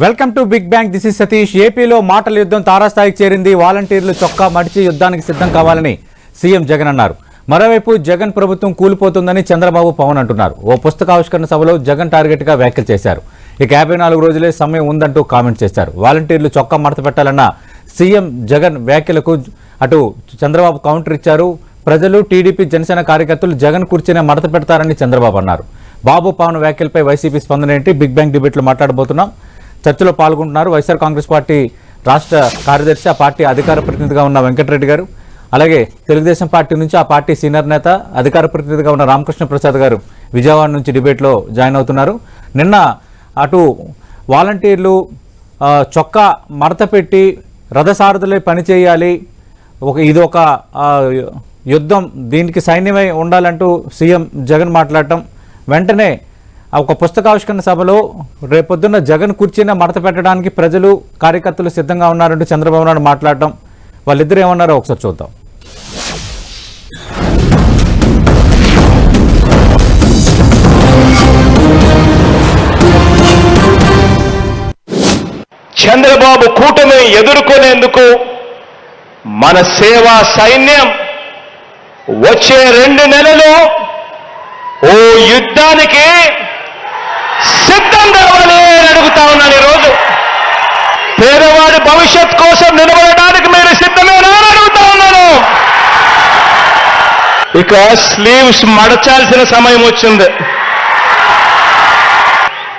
Welcome to Big Bang this is Satish. ఏపీలో మాటల యుద్ధం తారాస్థాయికి చేరింది. వాలంటీర్లు చొక్కా మడిచి యుద్ధానికి సిద్ధం కావాలని సీఎం జగన్ అన్నారు. మరోవైపు జగన్ ప్రభుత్వం కూలిపోతుందని చంద్రబాబు పవన్ అంటున్నారు. ఓ పుస్తకావిష్కరణ సభలో జగన్ టార్గెట్గా వ్యాఖ్యలు చేశారు. ఇక యాభై నాలుగు రోజులే సమయం ఉందంటూ కామెంట్ చేశారు. వాలంటీర్లు చొక్కా మడత పెట్టాలన్న సీఎం జగన్ వ్యాఖ్యలకు అటు చంద్రబాబు కౌంటర్ ఇచ్చారు. ప్రజలు టీడీపీ జనసేన కార్యకర్తలు జగన్ కుర్చీనే మడత పెడతారని చంద్రబాబు అన్నారు. బాబు పవన్ వ్యాఖ్యలపై వైసీపీ స్పందన ఏంటి? బిగ్ బ్యాంగ్ డిబేట్లో మాట్లాడబోతున్నాం. చర్చలో పాల్గొంటున్నారు. వైఎస్ఆర్ కాంగ్రెస్ పార్టీ రాష్ట్ర కార్యదర్శి ఆ పార్టీ అధికార ప్రతినిధిగా ఉన్న వెంకటరెడ్డి గారు. అలాగే తెలుగుదేశం పార్టీ నుంచి ఆ పార్టీ సీనియర్ నేత అధికార ప్రతినిధిగా ఉన్న రామకృష్ణ ప్రసాద్ గారు విజయవాడ నుంచి డిబేట్లో జాయిన్ అవుతున్నారు. నిన్న అటు వాలంటీర్లు చొక్కా మడత పెట్టి రథసారథులై పనిచేయాలి ఒక ఇది ఒక యుద్ధం దీనికి సైన్యమై ఉండాలంటూ సీఎం జగన్ మాట్లాడటం వెంటనే ఒక పుస్తకావిష్కరణ సభలో రేపొద్దున్న జగన్ కుర్చీని మడత పెట్టడానికి ప్రజలు కార్యకర్తలు సిద్ధంగా ఉన్నారంటూ చంద్రబాబు నాయుడు మాట్లాడటం. వాళ్ళిద్దరు ఏమన్నారో ఒకసారి చూద్దాం. చంద్రబాబు కూటమి ఎదుర్కొనేందుకు మన సేవా సైన్యం వచ్చే రెండు నెలలు ఓ యుద్ధానికి సిద్ధం కావాలి అని అడుగుతా ఉన్నాను ఈరోజు? పేదవాడి భవిష్యత్ కోసం నిలబడడానికి మీరు సిద్ధమేనా అని అడుగుతా ఉన్నాను. ఇక స్లీవ్స్ మడచాల్సిన సమయం వచ్చింది.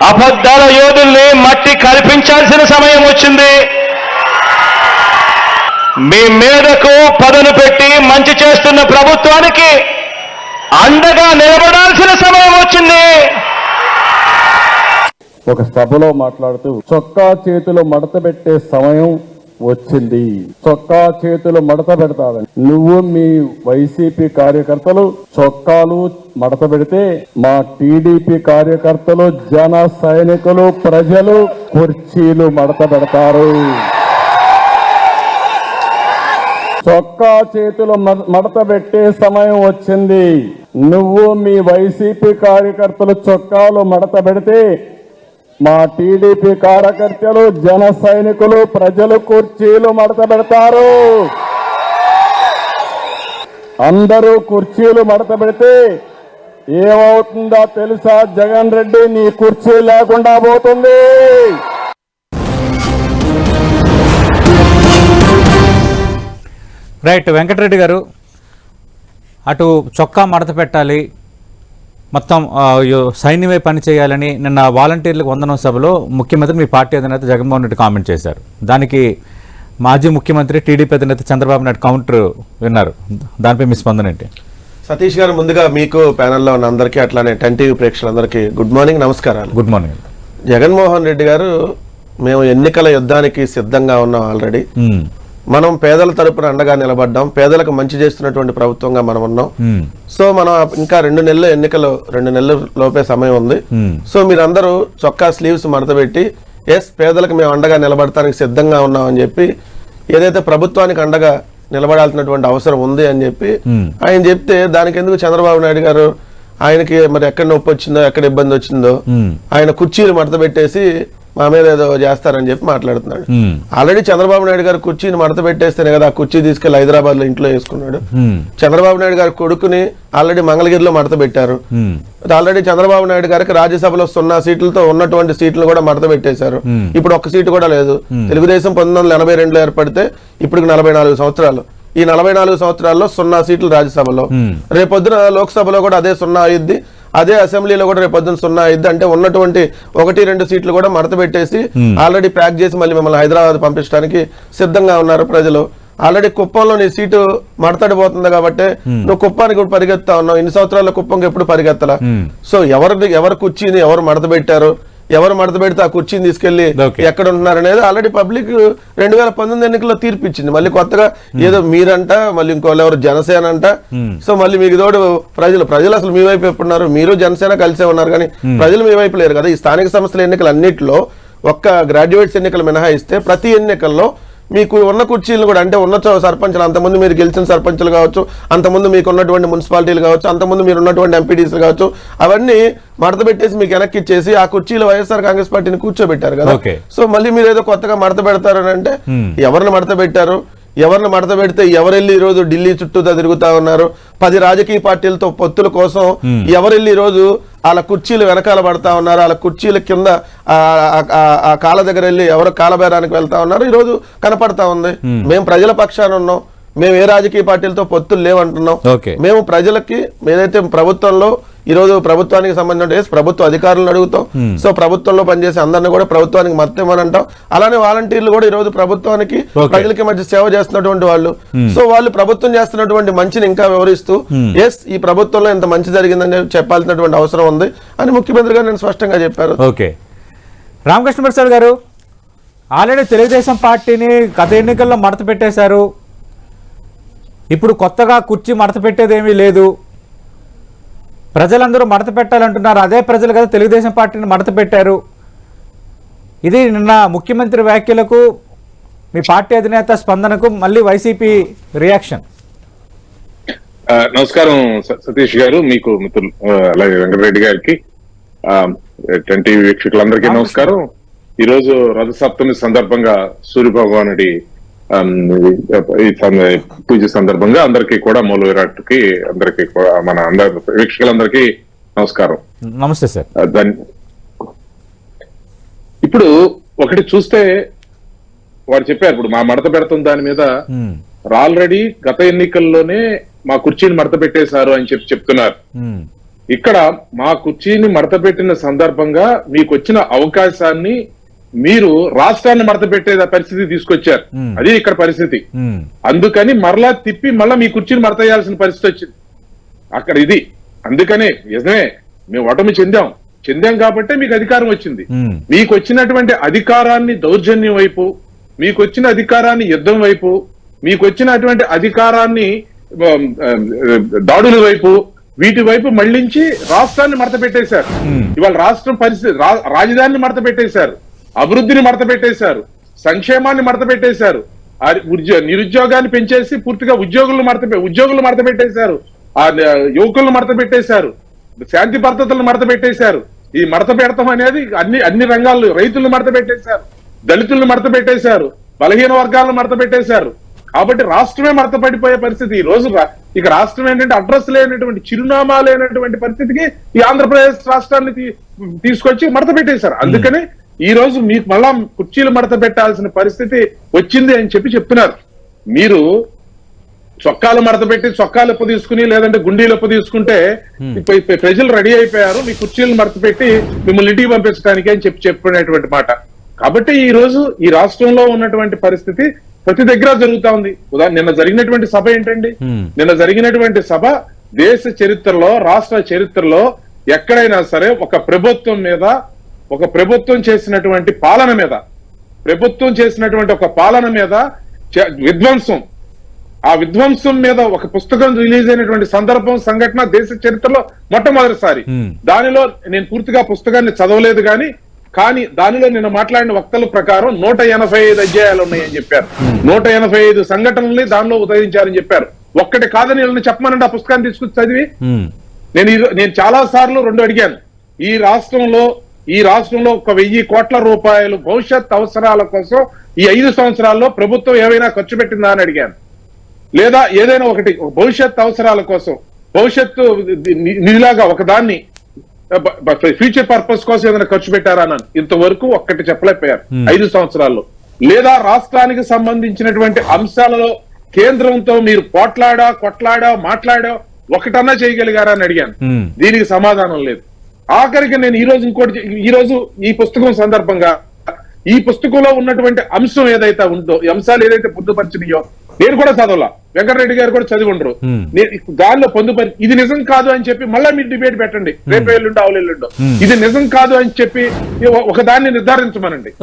అబద్ధాల యోధుల్ని మట్టి కల్పించాల్సిన సమయం వచ్చింది. మీ మీదకు పదను పెట్టి మంచి చేస్తున్న ప్రభుత్వానికి అండగా నిలబడాల్సిన సమయం వచ్చింది. ఒక సభలో మాట్లాడుతూ చొక్కా చేతులు మడత పెట్టే సమయం వచ్చింది. చొక్కా చేతులు మడత పెడతాదని నువ్వు మీ వైసీపీ కార్యకర్తలు చొక్కాలు మడత పెడితే మా టీడీపీ కార్యకర్తలు జన సైనికులు ప్రజలు కుర్చీలు మడత పెడతారు. చొక్కా చేతులు మడ- మడత పెట్టే సమయం వచ్చింది. నువ్వు మీ వైసీపీ కార్యకర్తలు చొక్కాలు మడత పెడితే మా టీడీపీ కార్యకర్తలు జన సైనికులు ప్రజలు కుర్చీలు మడత పెడతారు అందరూ కుర్చీలు మడత పెడితే ఏమవుతుందో తెలుసా? జగన్ రెడ్డి నీ కుర్చీ లేకుండా పోతుంది. రైట్ వెంకటరెడ్డి గారు అటు చొక్కా మడత పెట్టాలి మొత్తం సైన్యమే పని చేయాలని నిన్న వాలంటీర్లకు వందనం సభలో ముఖ్యమంత్రి మీ పార్టీ అధినేత జగన్మోహన్ రెడ్డి కామెంట్ చేశారు. దానికి మాజీ ముఖ్యమంత్రి టీడీపీ అధినేత చంద్రబాబు నాయుడు కౌంటర్ విన్నారు. దానిపై మీ స్పందన ఏంటి? సతీష్ గారు ముందుగా మీకు ప్యానెల్లో ఉన్న అందరికీ అట్లానే టెన్ టీవీ ప్రేక్షకులందరికీ గుడ్ మార్నింగ్ నమస్కారాలు. Good morning. జగన్మోహన్ రెడ్డి గారు మేము ఎన్నికల యుద్ధానికి సిద్ధంగా ఉన్నాం ఆల్రెడీ. మనం పేదల తరపున అండగా నిలబడ్డాం పేదలకు మంచి చేస్తున్నటువంటి ప్రభుత్వంగా మనం ఉన్నాం మ్మ్. సో మనం ఇంకా రెండు నెలలు ఎన్నికలు రెండు నెలల లోపే సమయం ఉంది మ్మ్. సో మీరందరూ చొక్కా స్లీవ్స్ మడతపెట్టి ఎస్ పేదలకు మేము అండగా నిలబడటానికి సిద్ధంగా ఉన్నాం అని చెప్పి ఏదైతే ప్రభుత్వానికి అండగా నిలబడాల్సినటువంటి అవసరం ఉంది అని చెప్పి మ్మ్. ఆయన చెప్తే దానికి ఎందుకు చంద్రబాబు నాయుడు గారు ఆయనకి మరి ఎక్కడ నొప్పి వచ్చిందో ఎక్కడ ఇబ్బంది వచ్చిందో. ఆయన కుర్చీలు మడత పెట్టేసి మా మీద ఏదో చేస్తారని చెప్పి మాట్లాడుతున్నాడు. ఆల్రెడీ చంద్రబాబు నాయుడు గారు కుర్చీని మడత పెట్టేస్తేనే కదా ఆ కుర్చీ తీసుకెళ్ళి హైదరాబాద్లో ఇంట్లో వేసుకున్నాడు. చంద్రబాబు నాయుడు గారి కొడుకుని ఆల్రెడీ మంగళగిరిలో మడత పెట్టారు. ఆల్రెడీ చంద్రబాబు నాయుడు గారికి రాజ్యసభలో సున్నా సీట్లతో ఉన్నటువంటి సీట్లు కూడా మడత పెట్టేశారు. ఇప్పుడు ఒక్క సీటు కూడా లేదు తెలుగుదేశం పంతొమ్మిది వందల ఎనభై రెండులో ఏర్పడితే ఇప్పుడు నలభై నాలుగు సంవత్సరాలు ఈ నలభై నాలుగు సంవత్సరాల్లో సున్నా సీట్లు రాజ్యసభలో. రేపొద్దున లోక్సభలో కూడా అదే సున్నా అయ్యిద్ది అదే అసెంబ్లీలో కూడా రేపొద్దున సున్నా అయ్యిద్ది అంటే ఉన్నటువంటి ఒకటి రెండు సీట్లు కూడా మడత పెట్టేసి ఆల్రెడీ ప్యాక్ చేసి మళ్ళీ మిమ్మల్ని హైదరాబాద్ పంపించడానికి సిద్ధంగా ఉన్నారు ప్రజలు. ఆల్రెడీ కుప్పంలో నీ సీటు మడతడిపోతుంది కాబట్టి నువ్వు కుప్పానికి ఇప్పుడు పరిగెత్తా ఉన్నావు. ఇన్ని సంవత్సరాల కుప్పంకి ఎప్పుడు పరిగెత్తలా? మ్మ్. సో ఎవరు ఎవరు కుర్చీని ఎవరు మడత పెట్టారు? ఎవరు మడత పెడితే ఆ కుర్చీని తీసుకెళ్ళి. ఎక్కడ ఉంటున్నారు అనేది ఆల్రెడీ పబ్లిక్ రెండు వేల పంతొమ్మిది ఎన్నికల్లో తీర్పు ఇచ్చింది మళ్ళీ కొత్తగా ఏదో మీరంట మళ్ళీ ఇంకోళ్ళు ఎవరు జనసేన అంట. సో మళ్ళీ మీకు తోడు ప్రజలు ప్రజలు అసలు మీ వైపు ఎప్పుడున్నారు మీరు జనసేన కలిసే ఉన్నారు కానీ ప్రజలు మీ వైపు లేరు కదా. ఈ స్థానిక సంస్థల ఎన్నికలు అన్నింటిలో ఒక్క గ్రాడ్యుయేట్స్ ఎన్నికలు మినహాయిస్తే ప్రతి ఎన్నికల్లో మీకు ఉన్న కుర్చీలు కూడా అంటే ఉన్న సర్పంచులు అంతకుముందు మీరు గెలిచిన సర్పంచులు కావచ్చు అంతకుముందు మీకు ఉన్నటువంటి మున్సిపాలిటీలు కావచ్చు అంతకుముందు మీరు ఉన్నటువంటి ఎంపీడీసీలు కావచ్చు అవన్నీ మడత పెట్టేసి మీకు వెనక్కి ఇచ్చేసి ఆ కుర్చీలు వైఎస్ఆర్ కాంగ్రెస్ పార్టీని కూర్చోబెట్టారు కదా. సో మళ్ళీ మీరు ఏదో కొత్తగా మడత పెడతారని అంటే ఎవరిని మడత పెట్టారు? ఎవరిని మడత పెడితే ఎవరెళ్ళి ఈ రోజు ఢిల్లీ చుట్టూతా తిరుగుతా ఉన్నారు? పది రాజకీయ పార్టీలతో పొత్తుల కోసం ఎవరెళ్ళి ఈ రోజు వాళ్ళ కుర్చీలు వెనకాల పడతా ఉన్నారు? వాళ్ళ కుర్చీల కింద ఆ కాళ్ళ దగ్గర వెళ్ళి ఎవరు కాలబేరానికి వెళ్తా ఉన్నారు? ఈ రోజు కనపడతా ఉంది. మేము ప్రజల పక్షాన ఉన్నాం. మేము ఏ రాజకీయ పార్టీలతో పొత్తులు లేవంటున్నాం. మేము ప్రజలకి ఏదైతే ప్రభుత్వంలో ఈ రోజు ప్రభుత్వానికి సంబంధించిన ప్రభుత్వ అధికారులను అడుగుతాం సో ప్రభుత్వంలో పనిచేసే అందరిని కూడా ప్రభుత్వానికి మద్దతమని అంటాం అలానే వాలంటీర్లు కూడా ఈ రోజు ప్రభుత్వానికి. ప్రజలకి మధ్య సేవ చేస్తున్నటువంటి వాళ్ళు. సో వాళ్ళు ప్రభుత్వం చేస్తున్నటువంటి మంచిని ఇంకా వివరిస్తూ ఎస్ ఈ ప్రభుత్వంలో ఇంత మంచి జరిగిందని చెప్పాల్సినటువంటి అవసరం ఉంది అని ముఖ్యమంత్రి గారు నేను స్పష్టంగా చెప్పారు. ఓకే. రామకృష్ణ ప్రసాద్ గారు ఆల్రెడీ తెలుగుదేశం పార్టీని గత ఎన్నికల్లో మడత పెట్టేశారు. ఇప్పుడు కొత్తగా కుర్చీ మడత పెట్టేది ఏమీ లేదు. ప్రజలందరూ మడత పెట్టాలంటున్నారు. అదే ప్రజలు కదా తెలుగుదేశం పార్టీని మడత పెట్టారు. ఇది నిన్న ముఖ్యమంత్రి వ్యాఖ్యలకు మీ పార్టీ అధినేత స్పందనకు మళ్ళీ వైసీపీ రియాక్షన్. నమస్కారం సతీష్ గారు మీకు మిత్రులు అలాగే వెంకటరెడ్డి గారికి ట్వంటీ వీక్షకులందరికీ నమస్కారం. ఈ రోజు రథసప్తమి సందర్భంగా సూర్య సం- పూజ సందర్భంగా అందరికీ కూడా మూల విరాట్కి అందరికీ కూడా మన అందరి వీక్షకులందరికీ నమస్కారం. నమస్తే సార్. ఇప్పుడు ఒకటి చూస్తే వాడు చెప్పారు ఇప్పుడు మా మడత పెడుతున్న దాని మీద. ఆల్రెడీ గత ఎన్నికల్లోనే మా కుర్చీని మడత పెట్టేశారు అని చెప్పి చెప్తున్నారు. ఇక్కడ మా కుర్చీని మడత పెట్టిన సందర్భంగా మీకు వచ్చిన అవకాశాన్ని మీరు రాష్ట్రాన్ని మడత పెట్టే పరిస్థితి తీసుకొచ్చారు. అది ఇక్కడ పరిస్థితి. అందుకని మరలా తిప్పి మళ్ళా మీ కుర్చీని మడత చేయాల్సిన పరిస్థితి వచ్చింది. అక్కడ ఇది. అందుకనే నిజమే మేము ఓటమి చెందాం. చెందాం కాబట్టే మీకు అధికారం వచ్చింది. మీకు వచ్చినటువంటి అధికారాన్ని దౌర్జన్యం వైపు మీకు వచ్చిన అధికారాన్ని యుద్ధం వైపు మీకు వచ్చినటువంటి అధికారాన్ని దాడుల వైపు వీటి వైపు మళ్ళించి రాష్ట్రాన్ని మడత పెట్టేశారు. ఇవాళ రాష్ట్రం పరిస్థితి రాజధానిని మడత పెట్టేశారు. అభివృద్ధిని మడత పెట్టేశారు సంక్షేమాన్ని మడత పెట్టేశారు ఆ నిరుద్యోగాన్ని పెంచేసి పూర్తిగా ఉద్యోగులను మడత ఉద్యోగులు మడత పెట్టేశారు ఆ యువకులను మడత పెట్టేశారు శాంతి భద్రతలను మడత పెట్టేశారు ఈ మడత పెడతాం అనేది అన్ని అన్ని రంగాల్లో రైతులను మడత పెట్టేశారు దళితులను మడత పెట్టేశారు బలహీన వర్గాలను మడత పెట్టేశారు కాబట్టి రాష్ట్రమే మడత పడిపోయే పరిస్థితి. ఈ రోజు ఇక రాష్ట్రం ఏంటంటే అడ్రస్ లేనటువంటి చిరునామా లేనటువంటి పరిస్థితికి ఈ ఆంధ్రప్రదేశ్ రాష్ట్రాన్ని తీ- తీసుకొచ్చి మడత పెట్టేశారు అందుకని ఈ రోజు మీకు మళ్ళా కుర్చీలు మడత పెట్టాల్సిన పరిస్థితి వచ్చింది అని చెప్పి చెప్తున్నారు. మీరు చొక్కాలు మడత పెట్టి చొక్కాలు ఉప్పు తీసుకుని లేదంటే గుండీలు ఉప్పు తీసుకుంటే ప్రజలు రెడీ అయిపోయారు మీ కుర్చీలు మడత పెట్టి మిమ్మల్ని ఇంటికి పంపించడానికి అని చెప్పి చెప్పినటువంటి మాట. కాబట్టి ఈ రోజు ఈ రాష్ట్రంలో ఉన్నటువంటి పరిస్థితి ప్రతి దగ్గర జరుగుతా ఉంది. ఉదాహరణ నిన్న జరిగినటువంటి సభ ఏంటండి. నిన్న జరిగినటువంటి సభ దేశ చరిత్రలో రాష్ట్ర చరిత్రలో ఎక్కడైనా సరే ఒక ప్రభుత్వం మీద ఒక ప్రభుత్వం చేసినటువంటి పాలన మీద ప్రభుత్వం చేసినటువంటి ఒక పాలన మీద విధ్వంసం. ఆ విధ్వంసం మీద ఒక పుస్తకం రిలీజ్ అయినటువంటి సందర్భం సంఘటన దేశ చరిత్రలో మొట్టమొదటిసారి. దానిలో నేను పూర్తిగా పుస్తకాన్ని చదవలేదు కానీ కానీ దానిలో నేను మాట్లాడిన వక్తల ప్రకారం నూట ఎనభై ఐదు అధ్యాయాలు ఉన్నాయని చెప్పారు. నూట ఎనభై ఐదు సంఘటనల్ని దానిలో ఉదయించారని చెప్పారు. ఒక్కటి కాదని వీళ్ళని చెప్పమనండి ఆ పుస్తకాన్ని తీసుకొచ్చి చదివి. నేను నేను చాలా సార్లు రెండు అడిగాను. ఈ రాష్ట్రంలో ఈ రాష్ట్రంలో ఒక వెయ్యి కోట్ల రూపాయలు భవిష్యత్ అవసరాల కోసం ఈ ఐదు సంవత్సరాల్లో ప్రభుత్వం ఏమైనా ఖర్చు పెట్టిందా అని అడిగాను. లేదా ఏదైనా ఒకటి ఒక భవిష్యత్ అవసరాల కోసం భవిష్యత్తు నిధిలాగా ఒకదాన్ని ఫ్యూచర్ పర్పస్ కోసం ఏదైనా ఖర్చు పెట్టారా అన్నాను. ఇంతవరకు ఒక్కటి చెప్పలేకపోయారు. ఐదు సంవత్సరాల్లో. లేదా రాష్ట్రానికి సంబంధించినటువంటి అంశాలలో కేంద్రంతో మీరు పోట్లాడా కొట్లాడా మాట్లాడా ఒకటన్నా చేయగలిగారా అని అడిగాను. దీనికి సమాధానం లేదు. ఆఖరికి నేను ఈ రోజు ఇంకోటి ఈ రోజు ఈ పుస్తకం సందర్భంగా ఈ పుస్తకంలో ఉన్నటువంటి అంశం ఏదైతే ఉందో ఈ అంశాలు ఏదైతే పొందుపరిచినాయో నేను కూడా చదవాల. వెంకటరెడ్డి గారు కూడా చదివి ఉండరు. నేను దానిలో పొందుపరి ఇది నిజం కాదు అని చెప్పి మళ్ళీ మీరు డిబేట్ పెట్టండి. రేపు ఎల్లుండో ఆవులెల్లుండో. ఇది నిజం కాదు అని చెప్పి ఒక- దాన్ని నిర్ధారించమనండి.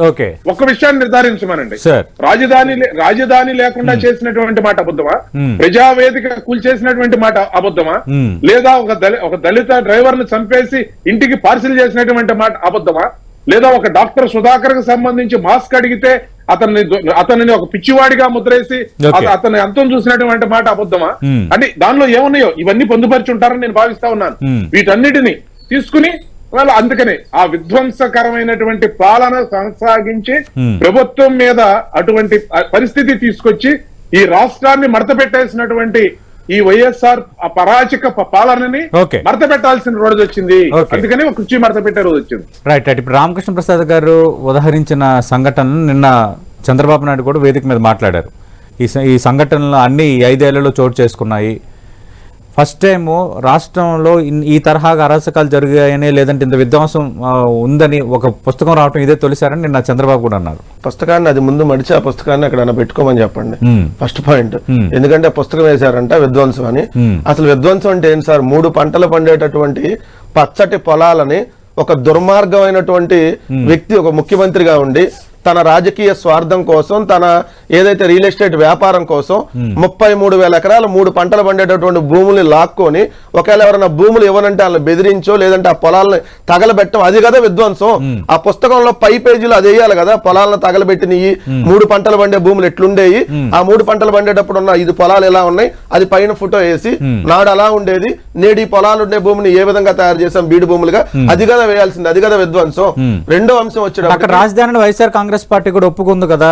ఒక విషయాన్ని నిర్ధారించమనండి. రాజధాని రాజధాని లేకుండా చేసినటువంటి మాట అబద్ధమా. ప్రజావేదిక కూల్చేసినటువంటి మాట అబద్ధమా. లేదా ఒక ఒక దళిత డ్రైవర్ను చంపేసి ఇంటికి పార్సిల్ చేసినటువంటి మాట అబద్ధమా? లేదా ఒక డాక్టర్ సుధాకర్కు సంబంధించి మాస్క్ అడిగితే అతన్ని అతనిని ఒక పిచ్చివాడిగా ముద్రేసి Okay. అత- అతన్ని అంతం చూసినటువంటి మాట అబద్ధమా. అంటే దానిలో ఏమున్నాయో ఇవన్నీ పొందుపరిచి ఉంటారని నేను భావిస్తా ఉన్నాను. వీటన్నిటిని తీసుకుని వాళ్ళు అందుకనే ఆ విధ్వంసకరమైనటువంటి పాలన కొనసాగించి. ప్రభుత్వం మీద అటువంటి పరిస్థితి తీసుకొచ్చి ఈ రాష్ట్రాన్ని మడత పెట్టేసినటువంటి ఈ వైఎస్ఆర్ పరాచక పాలనని. మడత పెట్టాల్సిన రోజు వచ్చింది. అందుకని ఒక కుర్చీ మడత పెట్టే రోజు వచ్చింది. రైట్ రైట్ ఇప్పుడు రామకృష్ణ ప్రసాద్ గారు ఉదహరించిన సంఘటనలు నిన్న చంద్రబాబు నాయుడు కూడా వేదిక మీద మాట్లాడారు. ఈ ఈ సంఘటనలు అన్ని ఐదేళ్ళలో చోటు చేసుకున్నాయి. ఫస్ట్ టైం రాష్ట్రంలో ఈ తరహాగా అరాచకాలు జరిగాయని లేదంటే ఇంత విధ్వంసం ఉందని ఒక పుస్తకం రావటం ఇదే తొలిసారని నిన్న చంద్రబాబు కూడా అన్నారు పుస్తకాన్ని అది ముందు మడిచి ఆ పుస్తకాన్ని అక్కడ పెట్టుకోమని చెప్పండి. First point. ఎందుకంటే పుస్తకం వేశారంట విధ్వంసం అని. అసలు విధ్వంసం అంటే ఏంటి సార్ మూడు పంటలు పండేటటువంటి పచ్చటి పొలాలని ఒక దుర్మార్గమైనటువంటి వ్యక్తి ఒక ముఖ్యమంత్రిగా ఉండి తన రాజకీయ స్వార్థం కోసం తన ఏదైతే రియల్ ఎస్టేట్ వ్యాపారం కోసం ముప్పై మూడు వేల ఎకరాలు మూడు పంటలు పండేటటువంటి భూముల్ని లాక్కొని ఒకవేళ ఎవరైనా భూములు ఇవ్వనంటే వాళ్ళని బెదిరించో లేదంటే ఆ పొలాలని తగలబెట్టడం అది కదా విధ్వంసం. ఆ పుస్తకంలో పై పేజీలో అది వేయాలి కదా పొలాలను తగలబెట్టినవి. మూడు పంటలు పండే భూములు ఎట్లుండేవి ఆ మూడు పంటలు పండేటప్పుడు ఉన్న ఐదు పొలాలు ఎలా ఉన్నాయి? అది పైన ఫోటో వేసి నాడు అలా ఉండేది. నేడు ఈ పొలాలు ఉండే భూమిని ఏ విధంగా తయారు చేసాం బీడు భూములుగా? అది కదా వేయాల్సింది అది కదా విధ్వంసం. రెండో అంశం అక్కడ వచ్చేటప్పుడు రాజధానిని వైఎస్ఆర్ కాంగ్రెస్ పార్టీ కూడా ఒప్పుకుంది కదా.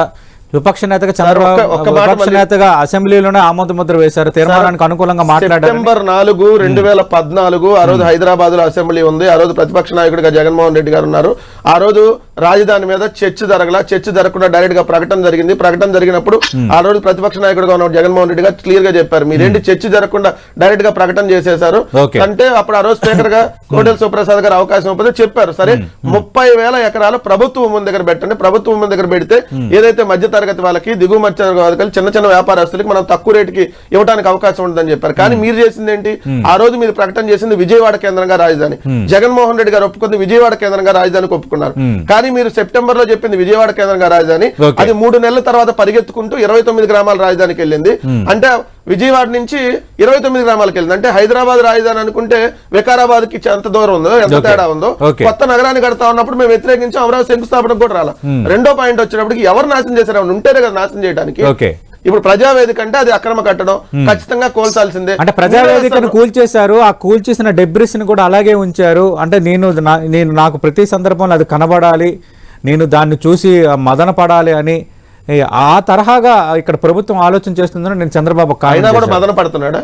విపక్ష నేతగా చంద్రబాబు విపక్ష నేతగా అసెంబ్లీలోనే ఆమోద ముద్ర వేశారు. తీర్మానానికి అనుకూలంగా మాట్లాడారు సెప్టెంబర్ నాలుగు రెండు వేల పద్నాలుగు ఆ రోజు హైదరాబాద్లో అసెంబ్లీ ఉంది. ఆ రోజు ప్రతిపక్ష నాయకుడిగా జగన్మోహన్ రెడ్డి గారు ఉన్నారు. ఆ రోజు రాజధాని మీద చర్చ జరగల. చర్చ జరగకుండా డైరెక్ట్గా ప్రకటన జరిగింది. ప్రకటన జరిగినప్పుడు ఆ రోజు ప్రతిపక్ష నాయకుడిగా ఉన్న జగన్మోహన్ రెడ్డి గారు క్లియర్గా చెప్పారు. మీరేంటి చర్చ జరగకుండా డైరెక్ట్గా ప్రకటన చేసేశారు. Okay. అంటే అప్పుడు ఆ రోజు స్పీకర్గా కోటెల సుప్రసాద్ గారు అవకాశం ఇవ్వకపోతే చెప్పారు. సరే ముప్పై వేల ఎకరాలు ప్రభుత్వ భూమి దగ్గర పెట్టండి. ప్రభుత్వ భూమి దగ్గర పెడితే ఏదైతే మధ్య తరగతి వాళ్ళకి దిగువ మధ్య తరగతి వాళ్ళకి చిన్న చిన్న వ్యాపారస్తులకి మనం తక్కువ రేటుకి ఇవ్వడానికి అవకాశం ఉంటుందని చెప్పారు. కానీ మీరు చేసింది ఏంటి? ఆ రోజు మీరు ప్రకటన చేసింది విజయవాడ కేంద్రంగా రాజధాని. జగన్మోహన్ రెడ్డి గారు ఒప్పుకుంది విజయవాడ కేంద్రంగా రాజధానికి ఒప్పుకున్నారు. కానీ మీరు సెప్టెంబర్లో చెప్పింది విజయవాడ కేంద్రంగా రాజధాని. అది మూడు నెలల తర్వాత పరిగెత్తుకుంటూ ఇరవై తొమ్మిది గ్రామాల రాజధానికి వెళ్ళింది. అంటే విజయవాడ నుంచి ఇరవై తొమ్మిది గ్రామాలకు వెళ్ళింది. అంటే హైదరాబాద్ రాజధాని అనుకుంటే వికారాబాద్కి ఎంత దూరం ఉందో ఎంత. తేడా ఉందో. కొత్త నగరాన్ని కడతా ఉన్నప్పుడు మేము వ్యతిరేకించి. అమరావతి శంకుస్థాపనకు కూడా రాలా. రెండో పాయింట్ వచ్చినప్పటికి ఎవరు నాశనం చేశారు? ఉంటేనే కదా నాశనం చేయడానికి ఇప్పుడు ప్రజావేదిక అంటే అది అక్రమ కట్టడం ఖచ్చితంగా కోల్చాల్సిందే. అంటే ప్రజావేదికను కూల్చేశారు ఆ కూల్చేసిన డెబ్రిస్ని కూడా అలాగే ఉంచారు. అంటే నేను నేను నాకు ప్రతి సందర్భంలో అది కనబడాలి నేను దాన్ని చూసి మదన పడాలి అని ఆ తరహాగా ఇక్కడ ప్రభుత్వం ఆలోచన చేస్తుందని నేను చంద్రబాబు అయినా కూడా మదన పడుతున్నాడా.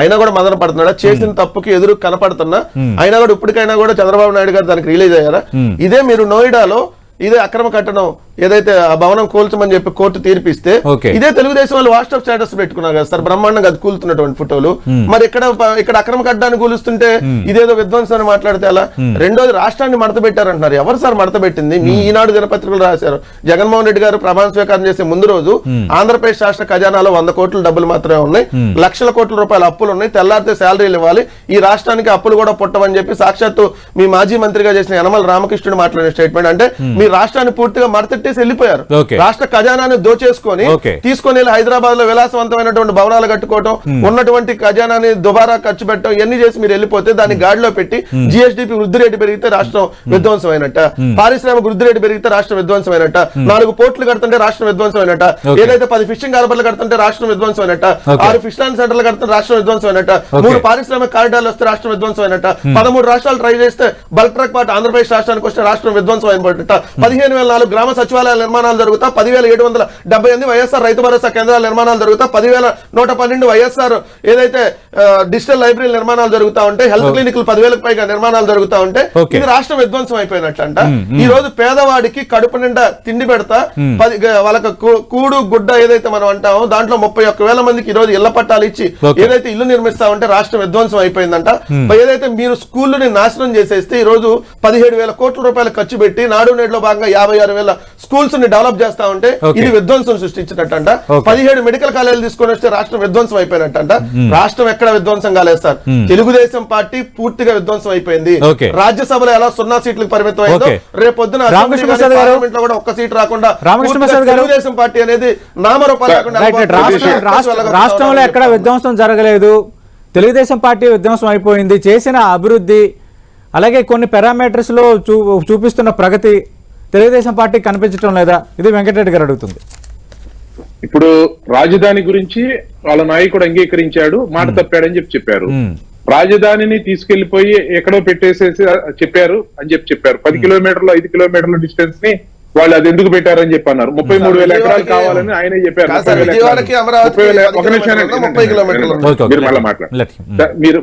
అయినా కూడా మదన పడుతున్నాడా? చేసిన తప్పుకి ఎదురు కనపడుతున్నా? అయినా కూడా ఇప్పటికైనా కూడా చంద్రబాబు నాయుడు గారు దానికి రిలీజ్ అయ్యారా? ఇదే మీరు నోయిడాలో ఇదే అక్రమ కట్టడం ఏదైతే ఆ భవనం కూల్చమని చెప్పి కోర్టు తీర్పిస్తే. ఇదే తెలుగుదేశం వాళ్ళు వాట్సాప్ స్టేటస్ పెట్టుకున్నారు కదా సార్ బ్రహ్మాండంగా అది కూలుతున్నటువంటి ఫోటోలు. మరి ఇక్కడ ఇక్కడ అక్రమ కట్టడాన్ని కూలుస్తుంటే ఇదేదో విధ్వంసం మాట్లాడితే అలా రెండోది రాష్ట్రాన్ని మడత పెట్టారంటున్నారు. ఎవరు సార్ మడత పెట్టింది? మీ ఈనాడు దినపత్రికలు రాశారు. జగన్మోహన్ రెడ్డి గారు ప్రమాణ స్వీకారం చేసే ముందు రోజు ఆంధ్రప్రదేశ్ రాష్ట్ర ఖజానాలో వంద కోట్ల డబ్బులు మాత్రమే ఉన్నాయి. లక్షల కోట్ల రూపాయల అప్పులు ఉన్నాయి. తెల్లారితే శాలరీలు ఇవ్వాలి. ఈ రాష్ట్రానికి అప్పులు కూడా పుట్టమని చెప్పి సాక్షాత్తు మీ మాజీ మంత్రిగా చేసిన యనమల రామకృష్ణుడు మాట్లాడిన స్టేట్మెంట్ అంటే మీ రాష్ట్రాన్ని పూర్తిగా మడతెట్టేసి వెళ్ళిపోయారు. రాష్ట్ర ఖజానాన్ని దోచేసుకొని. తీసుకొని వెళ్ళి హైదరాబాద్లో విలాసవంతమైనటువంటి భవనాలు కట్టుకోవటం ఉన్నటువంటి ఖజానాన్ని దుబారా ఖర్చు పెట్టడం ఇవన్నీ చేసి మీరు వెళ్ళిపోతే దాన్ని గాడిలో పెట్టి జిఎస్డిపి వృద్ధి రేటు పెరిగితే రాష్ట్రం విధ్వంసం అయినట్ట పారిశ్రామిక వృద్ధి రేటు పెరిగితే రాష్ట్రం విధ్వంసం అయినట్ట నాలుగు పోర్టులు కడుతుంటే రాష్ట్రం విధ్వంసం అయినట్ట. ఏదైతే పది ఫిషింగ్ హార్బర్లు కడుతుంటే రాష్ట్రం విధ్వంసం అయినట్ట. ఆరు ఫిష్ ల్యాండ్ సెంటర్లు కడుతుంటే రాష్ట్రం విధ్వంసం అయినట్ట. మూడు పారిశ్రామిక కారిడార్లు వస్తే రాష్ట్రం విధ్వంసం అయినట్ట పదమూడు రాష్ట్రాలు ట్రై చేస్తే బల్క్ ట్రక్ పాటు ఆంధ్రప్రదేశ్ రాష్ట్రానికి వస్తే రాష్ట్రం విధ్వంసం అయినట్ట పదిహేను వేల నాలుగు గ్రామ సచివాలయాల నిర్మాణాలు జరుగుతా పదివేల ఏడు వందల డెబ్బై ఎనిమిది వైఎస్ఆర్ రైతు భరోసా కేంద్రాల నిర్మాణాలు జరుగుతా పదివేల నూట పన్నెండు వైఎస్ఆర్ ఏదైతే డిజిటల్ లైబ్రరీ నిర్మాణాలు జరుగుతా ఉంటాయి హెల్త్ క్లినిక్లు పదివేలకు పైగా నిర్మాణాలు జరుగుతా ఉంటే. ఇది రాష్ట్రం విధ్వంసం అయిపోయినట్లంట ఈ రోజు పేదవాడికి కడుపు నిండా తిండి పెడతా పది వాళ్ళకి కూడు గుడ్డ ఏదైతే మనం అంటామో దాంట్లో ముప్పై ఒక్క వేల మందికి ఈ రోజు ఇళ్ళ పట్టాలు ఇచ్చి. ఏదైతే ఇల్లు నిర్మిస్తా ఉంటే రాష్ట్రం విధ్వంసం అయిపోయిందంట. ఏదైతే మీరు స్కూళ్ళని నాశనం చేసేస్తే ఈ రోజు పదిహేడు వేల కోట్ల రూపాయలు ఖర్చు పెట్టి నాడు నేడులో భాగంగా యాభై ఆరు వేల స్కూల్స్ని డెవలప్ చేస్తా ఉంటే. ఇది విధ్వంసం సృష్టించినట్టంట. పదిహేడు మెడికల్ కాలేజీలు తీసుకొని వస్తే రాష్ట్రం విధ్వంసం అయిపోయినట్టంట రాష్ట్రం ఎక్కడ విధ్వంసం కాలేదు సార్ తెలుగుదేశం పార్టీ పూర్తిగా విధ్వంసం అయిపోయింది. రాజ్యసభలో ఎలా సున్నా సీట్లకు పరిమితం అయిందో. రేపొద్దున. పార్లమెంట్లో కూడా ఒక్క సీట్ రాకుండా. తెలుగుదేశం పార్టీ అనేది నామరూపాలు రాష్ట్రంలో ఎక్కడ విధ్వంసం జరగలేదు తెలుగుదేశం పార్టీ విధ్వంసం అయిపోయింది చేసిన అభివృద్ధి అలాగే కొన్ని పారామీటర్స్లో చూ చూపిస్తున్న ప్రగతి తెలుగుదేశం పార్టీ కనిపించడం లేదా? ఇది వెంకటరెడ్డి గారు అడుగుతుంది. ఇప్పుడు రాజధాని గురించి వాళ్ళ నాయకుడు అంగీకరించాడు మాట తప్పాడని చెప్పి చెప్పారు. రాజధానిని తీసుకెళ్ళిపోయి ఎక్కడో పెట్టేసేసి చెప్పారు అని చెప్పి చెప్పారు. పది కిలోమీటర్లు ఐదు కిలోమీటర్ల డిస్టెన్స్ని వాళ్ళు అది ఎందుకు పెట్టారని చెప్పి అన్నారు ముప్పై మూడు వేల ఎకరాలు కావాలని ఆయనే చెప్పారు. ఒక నిమిషం. మీరు మళ్ళీ. సార్, మీరు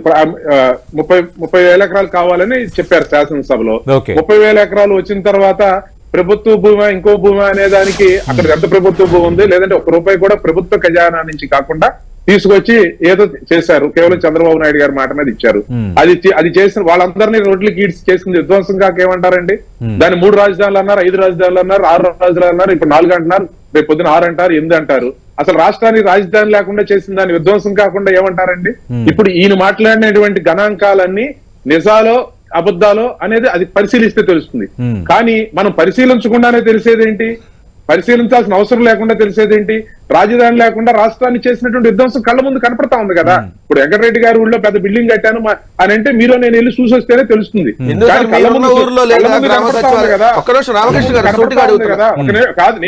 ముప్పై ముప్పై వేల ఎకరాలు కావాలని చెప్పారు శాసనసభలో. ముప్పై వేల ఎకరాలు వచ్చిన తర్వాత ప్రభుత్వ భూమా ఇంకో భూమా అనే దానికి అక్కడ ఎంత ప్రభుత్వ భూమి ఉంది? లేదంటే ఒక రూపాయి కూడా ప్రభుత్వ ఖజానా నుంచి కాకుండా తీసుకొచ్చి ఏదో చేశారు. కేవలం చంద్రబాబు నాయుడు గారి మాట మీద ఇచ్చారు. Hmm. అది అది చేసిన వాళ్ళందరినీ రోడ్లకి ఈడ్చి చేసింది విధ్వంసం కాక ఏమంటారండి? దాన్ని మూడు రాజధానులు అన్నారు ఐదు రాజధానులు అన్నారు ఆరు రాజధానులు అన్నారు ఇప్పుడు నాలుగు అంటున్నారు రేపు పొద్దున ఆరు అంటారు ఎనిమిది అంటారు. అసలు రాష్ట్రానికి రాజధాని లేకుండా చేసిన దాన్ని విధ్వంసం కాకుండా ఏమంటారండి? ఇప్పుడు ఈయన మాట్లాడినటువంటి గణాంకాలన్నీ నిజాలో అబద్ధాలో అనేది అది పరిశీలిస్తే తెలుస్తుంది. కానీ మనం పరిశీలించకుండానే తెలిసేదేంటి? పరిశీలించాల్సిన అవసరం లేకుండా తెలిసేదేంటి? రాజధాని లేకుండా రాష్ట్రాన్ని చేసినటువంటి విధ్వంసం కళ్ళ ముందు కనపడతా ఉంది కదా. ఇప్పుడు వెంకటరెడ్డి గారి ఊళ్ళో పెద్ద బిల్డింగ్ కట్టాను అని అంటే మీరు నేను వెళ్ళి చూసి వస్తేనే తెలుస్తుంది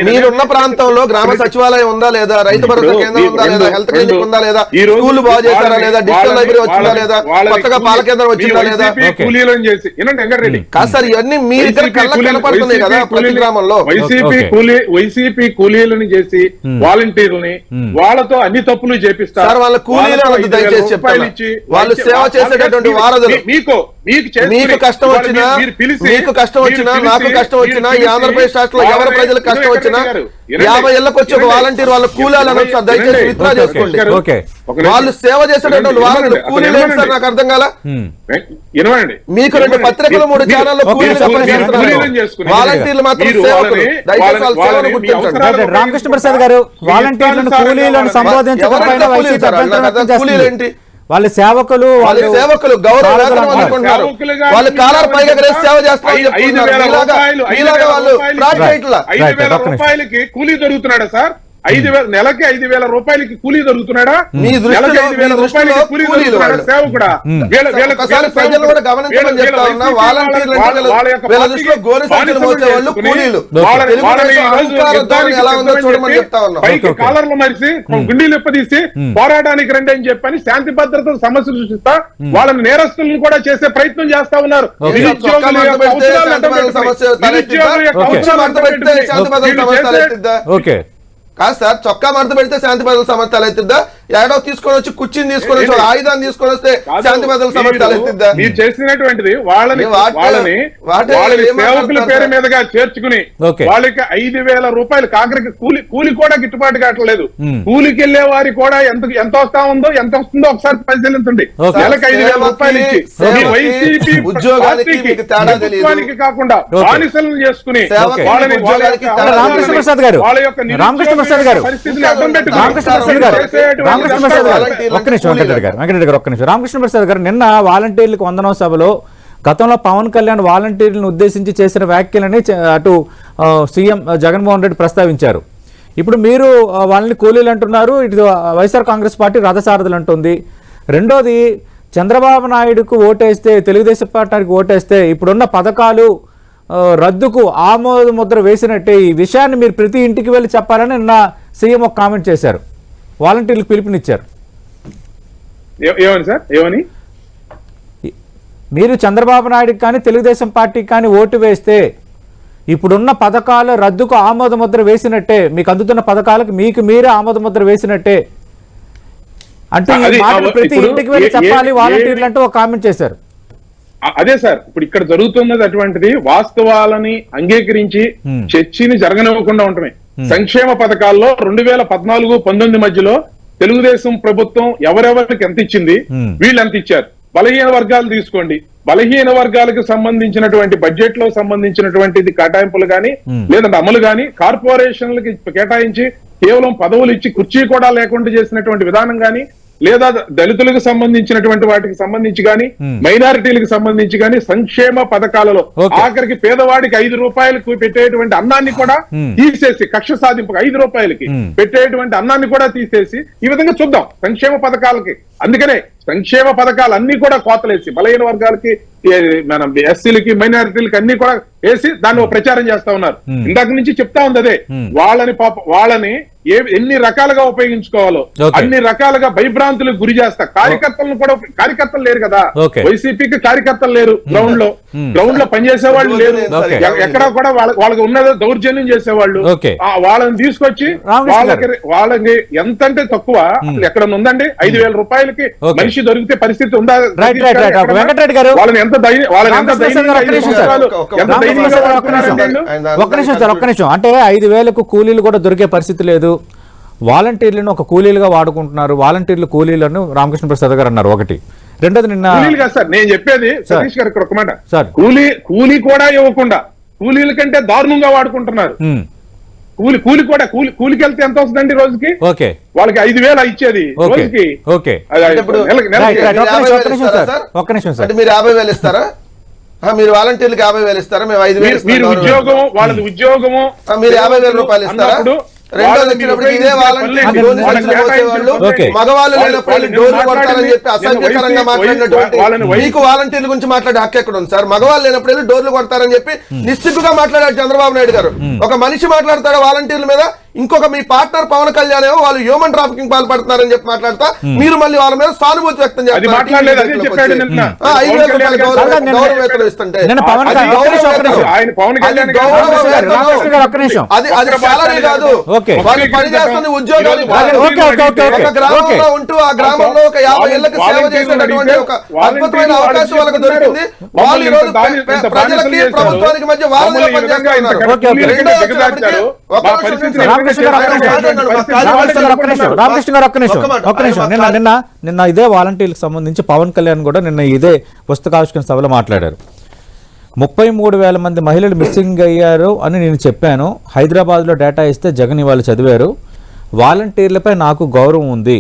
మీరున్న ప్రాంతంలో గ్రామ సచివాలయం ఉందా లేదా? రైతు భరోసా కేంద్రం ఉందా లేదా? హెల్త్ క్లినిక్ ఉందా లేదా? స్కూల్ బాగు చేశారా లేదా? డిజిటల్ వాళ్ళని- లైబ్రరీ వచ్చిందా వాళ్ళని- లేదా? కొత్తగా పాల కేంద్రం వచ్చిందా లేదా? YCP okay. కూలీలను చేసి వెంకటరెడ్డి. కాదు సార్ ఇవన్నీ మీ కనపడుతున్నాయి కదా ప్రతి గ్రామంలో. YCP okay. కూలీ వైసీపీ కూలీలను చేసి వాలంటీర్లని Hmm. వాళ్ళతో అన్ని తప్పులు చేపిస్తారు సార్, వాళ్ళ కూలీలు దయచేసి. ఇచ్చి వాళ్ళు సేవ చేసేటటువంటి వారధులు. మీకు మీకు కష్టం వచ్చినా మీకు కష్టం వచ్చినా నాకు కష్టం వచ్చినా ఈ ఆంధ్రప్రదేశ్ రాష్ట్రంలో ఎవరి ప్రజలకు కష్టం వచ్చినా యాభై ఏళ్ళకి వచ్చి ఒక వాలంటీర్ వాళ్ళ కూలీలు అనొచ్చు సార్ దయచేసి విత్డ్రా చేసుకోండి. వాళ్ళు సేవ చేసేటటువంటి వారధులు వినండి, కూలీలు ఏంటి సార్. నాకు అర్థం కాల మీకు రెండు. పత్రికలు మూడు మీరు- కూలీలు. కూలీలను వాలంటీర్లు మాత్రం సేవకులు. దయచేసి వాళ్ళ సేవను గుర్తించండి. రామకృష్ణ ప్రసాద్ గారు వాలంటీర్లను కూలీలను సంబోధించడం వైసీపీ? అభ్యంతరం వ్యక్తం కూలీలు చేస్తుంది. ఏంటి? వాళ్ళ సేవకులు వాళ్ళ సేవకులు గౌరవ సారథులు వేతనం అంటారు. అనుకుంటున్నారు సేవకులుగా వాళ్ళు కాలర్ పైగా సేవ వాళ్ళు కూలీ దొరుకుతున్నాడా సార్ ఐదు వేల నెలకి ఐదు వేల రూపాయలకి కూలీ దొరుకుతున్నాడా? నెలకి ఐదు వేల రూపాయలకి కూలీ దొరుకుతున్నాడా. సేవకుడా. వీళ్ళ వీళ్ళ ప్రజలు. కూడా గమనించమని చెప్తా ఉన్నా వాలంటీర్లు వాళ్ళ- దృష్టిలో గోరు మోసే వాళ్ళు కూలీలు ఎలా ఉందో చూడమని ఉన్నాం. పైకి. కాలర్లు మరిసి గుండీలు ఎప్పదీసి పోరాటానికి రండి అని చెప్పని శాంతి భద్రతలు సమస్య సృష్టిస్తా వాళ్ళని నేరస్తులను కూడా చేసే ప్రయత్నం చేస్తా ఉన్నారు. నిరుద్యోగుల ఓకే. కాదు సార్ చొక్కా మడత పెడితే శాంతి భద్రతల సమర్థాలు అవుతుందా? ఏడో తీసుకొని వచ్చి కుర్చీని తీసుకొని వచ్చి ఆయుధాన్ని తీసుకొని వస్తే శాంతి భద్రతల సమస్య మీరు- తలెత్తిద్దా మీరు చేసినటువంటిది వాళ్ళని వాళ్ళని వాళ్ళని సేవకుల పేరు? మీదుగా చేర్చుకుని. వాళ్ళకి ఐదు వేల రూపాయలు కాకరికి కూలి కూలి కూడా గిట్టుబాటు కావట్లేదు. కూలికి వెళ్ళే వారి కూడా ఎంత ఎంత వస్తా ఉందో ఎంత వస్తుందో ఒకసారి పరిశీలించండి. నెలకు ఐదు వేల రూపాయలు ఇచ్చి వైసీపీ ఉద్యోగానికి కాకుండా. బానిసలను చేసుకుని వాళ్ళని రామకృష్ణ ప్రసాద్ గారు, వాళ్ళ యొక్క రామకృష్ణ ప్రసాద్ గారు. పరిస్థితిని అడ్డం పెట్టుకుని రామకృష్ణ ప్రసాద్ గారు రామకృష్ణ ప్రసాద్ గారు. ఒక్క నిమిషం. వెంకటరెడ్డి గారు వెంకటరెడ్డి గారు ఒక్క నిమిషం. రామకృష్ణ ప్రసాద్ గారు నిన్న వాలంటీర్లకు వందనం సభలో గతంలో పవన్ కళ్యాణ్ వాలంటీర్లను ఉద్దేశించి చేసిన వ్యాఖ్యలని అటు సీఎం జగన్మోహన్ రెడ్డి ప్రస్తావించారు. ఇప్పుడు మీరు వాళ్ళని కూలీలు అంటున్నారు ఇటు వైఎస్ఆర్ కాంగ్రెస్ పార్టీ రథసారథులు అంటుంది. రెండోది చంద్రబాబు నాయుడుకు ఓటేస్తే తెలుగుదేశం పార్టీకి ఓటేస్తే ఇప్పుడున్న పథకాలు రద్దుకు ఆమోద ముద్ర వేసినట్టే ఈ విషయాన్ని మీరు ప్రతి ఇంటికి వెళ్ళి చెప్పాలని నిన్న సీఎం ఒక కామెంట్ చేశారు. వాలంటీర్లకు పిలుపునిచ్చారు. ఏ- ఏమని సార్? ఏమని? మీరు చంద్రబాబు నాయుడుకి కానీ తెలుగుదేశం పార్టీకి కానీ ఓటు వేస్తే ఇప్పుడున్న పథకాల రద్దుకు ఆమోద ముద్ర వేసినట్టే మీకు అందుతున్న పథకాలకు మీకు మీరే ఆమోద ముద్ర వేసినట్టే. అంటూ ప్రతి ఇంటికి వెళ్ళి చెప్పాలి వాలంటీర్లు అంటూ ఒక కామెంట్ చేశారు. అదే సార్ ఇప్పుడు ఇక్కడ జరుగుతున్నది అటువంటిది వాస్తవాలని అంగీకరించి. చర్చని జరగనివ్వకుండా ఉండటమే. సంక్షేమ పథకాల్లో రెండు వేల పద్నాలుగు పంతొమ్మిది మధ్యలో తెలుగుదేశం ప్రభుత్వం ఎవరెవరికి ఎంత ఇచ్చింది Hmm. వీళ్ళు ఎంత ఇచ్చారు బలహీన వర్గాలు తీసుకోండి బలహీన వర్గాలకు సంబంధించినటువంటి బడ్జెట్లో సంబంధించినటువంటిది కేటాయింపులు కానీ Hmm. లేదంటే అమలు కానీ కార్పొరేషన్లకి కేటాయించి కేవలం పదవులు ఇచ్చి కుర్చీ కూడా లేకుండా చేసినటువంటి విధానం కానీ లేదా దళితులకు సంబంధించినటువంటి వాటికి సంబంధించి కానీ Hmm. మైనారిటీలకు సంబంధించి కానీ సంక్షేమ పథకాలలో. ఆఖరికి పేదవాడికి ఐదు రూపాయలకు పెట్టేటువంటి అన్నాన్ని కూడా Hmm. తీసేసి కక్ష సాధింపు ఐదు రూపాయలకి Hmm. పెట్టేటువంటి అన్నాన్ని కూడా తీసేసి ఈ విధంగా చూద్దాం సంక్షేమ పథకాలకి అందుకనే సంక్షేమ పథకాలు అన్ని కూడా కోతలేసి బలహీన వర్గాలకి మన ఎస్సీలకి మైనారిటీలకి అన్ని కూడా వేసి దాన్ని ప్రచారం చేస్తా ఉన్నారు. ఇందాక నుంచి చెప్తా ఉంది అదే. వాళ్ళని పాప వాళ్ళని ఏ ఎన్ని రకాలుగా ఉపయోగించుకోవాలో. అన్ని రకాలుగా భయభ్రాంతులకు గురి చేస్తా. కార్యకర్తలను కూడా కార్యకర్తలు లేరు కదా. వైసీపీకి కార్యకర్తలు లేరు గ్రౌండ్లో గ్రౌండ్లో పనిచేసే వాళ్ళు లేరు. ఎక్కడ కూడా వాళ్ళ- వాళ్ళకి ఉన్నది దౌర్జన్యం చేసేవాళ్ళు. వాళ్ళని తీసుకొచ్చి వాళ్ళకి వాళ్ళకి ఎంత అంటే తక్కువ అసలు ఎక్కడ ఉందండి? ఐదు వేల రూపాయలకి Okay. మనిషి దొరికితే పరిస్థితి ఉందా రైట్, రైట్, రైట్. ఎక్కడన్నా? వెంకటరెడ్డి గారు. వాళ్ళని ఎంత ధైర్యం వాళ్ళని ఎంత రామకృష్ణ ధైర్యంగా గారు, ఒక్క ఐదు నిమిషం సార్. ఒక్క- నిమిషం. అంటే ఐదు వేలకు కూలీలు కూడా దొరికే పరిస్థితి లేదు వాలంటీర్లను ఒక కూలీలుగా వాడుకుంటున్నారు వాలంటీర్లు కూలీలను రామకృష్ణ ప్రసాద్ గారు అన్నారు ఒకటి రెండోది నిన్న సార్ నేను చెప్పేది సతీష్ గారు ఇక్కడ ఒక మాట సార్. కూలీ కూలీ కూడా ఇవ్వకుండా కూలీల కంటే దారుణంగా వాడుకుంటున్నారు కూలి కూలి కూడా కూలి కూలికి వెళ్తే ఎంత వస్తుందండి రోజుకి? ఓకే. వాళ్ళకి ఐదు వేలు ఇచ్చేది ఓకే రోజుకి. ఓకే. ఒక్క యాభై నిమిషం, సార్. మీరు యాభై వేలు ఇస్తారా? ఆ, మీరు వాలంటీర్లకు యాభై వేలు ఇస్తారా? మేము ఐదు వేలు ఉద్యోగం వాళ్ళది ఉద్యోగము. ఆ, మీరు యాభై వేల రూపాయలు ఇస్తారా? రెండోది వచ్చినప్పుడు ఇదే వాలంటీర్. మగవాళ్ళు వాళ్ళు- లేనప్పుడు డోర్లు చెప్పి అసభ్యకరంగా మాట్లాడినటువంటి మీకు వాలంటీర్ల గురించి మాట్లాడే హక్కు ఎక్కడ ఉంది? సార్ మగవాళ్ళు లేనప్పుడు డోర్లు కొడతారని చెప్పి నిస్సిగ్గుగా మాట్లాడారు చంద్రబాబు నాయుడు గారు. ఒక మనిషి మాట్లాడతాడు వాలంటీర్ల మీద ఇంకొక మీ పార్ట్నర్ పవన్ కళ్యాణ్ ఏమో వాళ్ళు హ్యూమన్ ట్రాఫికింగ్ పాల్పడుతున్నారని చెప్పి మాట్లాడతా. మీరు మళ్ళీ వాళ్ళ మీద సానుభూతి వ్యక్తం అది సాలరీ కాదు. వాళ్ళు పని చేస్తుంది ఉద్యోగాలు ఈరోజు. ఒక గ్రామంలో ఉంటూ ఆ గ్రామంలో ఒక యాభై ఏళ్ళకి సేవ చేసేటటువంటి ఒక అద్భుతమైన అవకాశం వాళ్ళకి దొరికింది. వాళ్ళు ఈ రోజు ప్ర- ప్ర- ప్రజలకి ప్రభుత్వానికి మధ్య వాళ్ళుగా పనిచేస్తా రామకృష్ణ గారు, ఒక్క నిమిషం. రామకృష్ణ గారు ఒక్క నిమిషం. ఒక్క నిన్న. నిన్న నిన్న ఇదే వాలంటీర్లకు సంబంధించి పవన్ కళ్యాణ్ కూడా నిన్న ఇదే పుస్తకావిష్కరణ సభలో మాట్లాడారు. ముప్పై మూడు వేల మంది మహిళలు మిస్సింగ్ అయ్యారు అని నేను చెప్పాను. హైదరాబాద్లో డేటా ఇస్తే జగన్ ఇవాళ చదివారు. వాలంటీర్లపై నాకు గౌరవం ఉంది.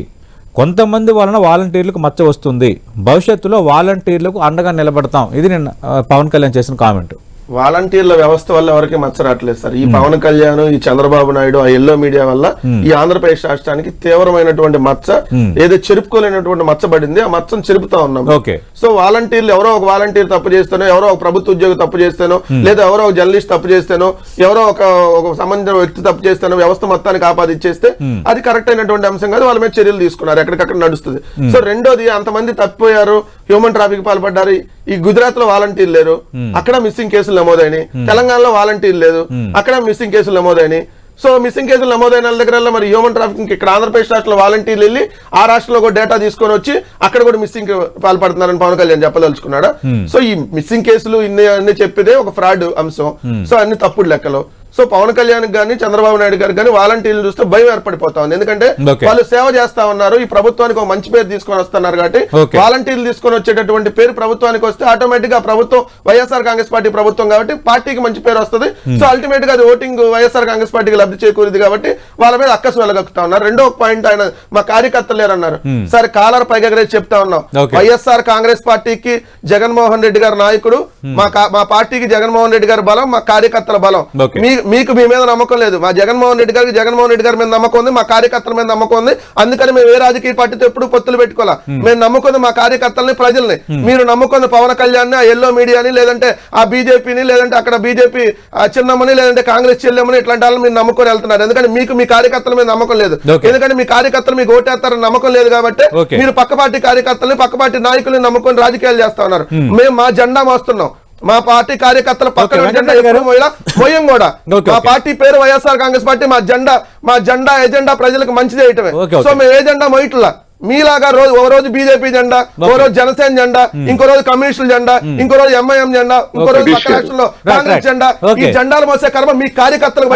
కొంతమంది వలన వాలంటీర్లకు మచ్చ వస్తుంది. భవిష్యత్తులో వాలంటీర్లకు అండగా నిలబడతాం. ఇది నిన్న పవన్ కళ్యాణ్ చేసిన కామెంట్. వాలంటీర్ల వ్యవస్థ వల్ల ఎవరికి మచ్చ రావట్లేదు సార్. ఈ పవన్ కళ్యాణ్ ఈ చంద్రబాబు నాయుడు ఆ ఎల్లో మీడియా వల్ల ఈ ఆంధ్రప్రదేశ్ రాష్ట్రానికి తీవ్రమైనటువంటి మచ్చ ఏదో చెరుపుకోలేనటువంటి మచ్చ పడింది. ఆ మచ్చను చెరుపుతా ఉన్నాం. ఓకే సో వాలంటీర్లు ఎవరో ఒక వాలంటీర్ తప్పు చేస్తేనో ఎవరో ఒక ప్రభుత్వ ఉద్యోగి తప్పు చేస్తేనో లేదా ఎవరో ఒక జర్నలిస్ట్ తప్పు చేస్తేనో ఎవరో ఒక ఒక సంబంధించిన వ్యక్తి తప్పు చేస్తేనో వ్యవస్థ మొత్తానికి ఆపాదిచ్చేస్తే అది కరెక్ట్ అయినటువంటి అంశం కాదు. వాళ్ళ మీద చర్యలు తీసుకున్నారు. ఎక్కడికక్కడ నడుస్తుంది. సో రెండోది అంతమంది తప్పిపోయారు. హ్యూమన్ ట్రాఫిక్ పాల్పడ్డారు. ఈ గుజరాత్లో వాలంటీర్ లేరు అక్కడ మిస్సింగ్ కేసులు నమోదైనాయి. తెలంగాణలో వాలంటీర్ లేదు. అక్కడ మిస్సింగ్ కేసులు నమోదైనాయి. సో మిస్సింగ్ కేసులు నమోదైన వాళ్ళ దగ్గర మరి హ్యూమన్ ట్రాఫికింగ్ ఇక్కడ ఆంధ్రప్రదేశ్ రాష్ట్రంలో వాలంటీర్లు వెళ్ళి ఆ రాష్ట్రంలో కూడా డేటా తీసుకొని వచ్చి అక్కడ కూడా మిస్సింగ్ పాల్పడుతున్నారని పవన్ కళ్యాణ్ చెప్పదలుచుకున్నాడా. సో ఈ మిస్సింగ్ కేసులు ఇన్ని అన్ని చెప్పేదే ఒక ఫ్రాడ్ అంశం. సో అన్ని తప్పుడు లెక్కలు. సో పవన్ కళ్యాణ్ గాని చంద్రబాబు నాయుడు గారు కానీ వాలంటీర్లు చూస్తే భయం ఏర్పడిపోతా ఉంది. ఎందుకంటే. వాళ్ళు సేవ చేస్తా ఉన్నారు ఈ ప్రభుత్వానికి ఒక మంచి పేరు తీసుకొని వస్తున్నారు కాబట్టి. వాలంటీర్లు తీసుకొని వచ్చేటటువంటి పేరు ప్రభుత్వానికి వస్తే ఆటోమేటిక్గా ప్రభుత్వం వైఎస్ఆర్ కాంగ్రెస్ పార్టీ ప్రభుత్వం కాబట్టి పార్టీకి మంచి పేరు వస్తుంది. సో అల్టిమేట్గా అది ఓటింగ్ వైఎస్ఆర్ కాంగ్రెస్ పార్టీకి లబ్ధి చేకూరింది కాబట్టి వాళ్ళ మీద అక్కసు వెళ్ళగక్కుతా ఉన్నారు. రెండో పాయింట్ ఆయన మా కార్యకర్తలు లేరన్నారు. సరే కాలర్ పైగా చెప్తా ఉన్నాం. వైఎస్ఆర్ కాంగ్రెస్ పార్టీకి జగన్మోహన్ రెడ్డి గారు నాయకుడు మా కా- మా పార్టీకి జగన్మోహన్ రెడ్డి గారి బలం మా కార్యకర్తల బలం. మీ మీకు మీ మీద నమ్మకం లేదు. మా జగన్మోహన్ రెడ్డి గారికి జగన్మోహన్ రెడ్డి గారి మీద నమ్మకం ఉంది మా కార్యకర్తల మీద నమ్మకం ఉంది. అందుకని మేము ఏ రాజకీయ పార్టీతో ఎప్పుడు పొత్తులు పెట్టుకోవాలా మేము నమ్ముకుంది మా కార్యకర్తల్ని ప్రజల్ని. మీరు నమ్ముకుంది పవన్ కళ్యాణ్ ఆ ఎల్లో మీడియాని లేదంటే ఆ బీజేపీని లేదంటే అక్కడ బీజేపీ చిన్నమని లేదంటే కాంగ్రెస్ చెల్లెమని ఇట్లాంటి వాళ్ళని మీరు నమ్ముకొని వెళ్తున్నారు. ఎందుకంటే మీకు మీ కార్యకర్తల మీద నమ్మకం లేదు. ఎందుకంటే మీ కార్యకర్తలు మీకు ఓటేస్తారని నమ్మకం లేదు కాబట్టి. మీరు పక్క పార్టీ కార్యకర్తల్ని పక్క పార్టీ నాయకుల్ని నమ్ముకొని రాజకీయాలు చేస్తా ఉన్నారు. మేము మా జెండా మోస్తున్నాం. మా పార్టీ కార్యకర్తల పక్కన జెండా. ఎప్పుడు మోయం కూడా మా. పార్టీ పేరు వైఎస్ఆర్ కాంగ్రెస్ పార్టీ మా జెండా మా జెండా ఎజెండా ప్రజలకు మంచి చేయటమే. సో మేము ఏ జెండా మోయట్లా మీలాగా రోజు ఓ రోజు బీజేపీ జెండా ఓ. రోజు జనసేన జెండా ఇంకో రోజు కమ్యూనిస్టుల జెండా ఇంకో రోజు ఎంఐఎం జెండా ఇంకో. రోజు రాష్ట్రంలో కాంగ్రెస్. జెండా ఈ. జెండాలు మోసే కర్మ మీ కార్యకర్తలకు.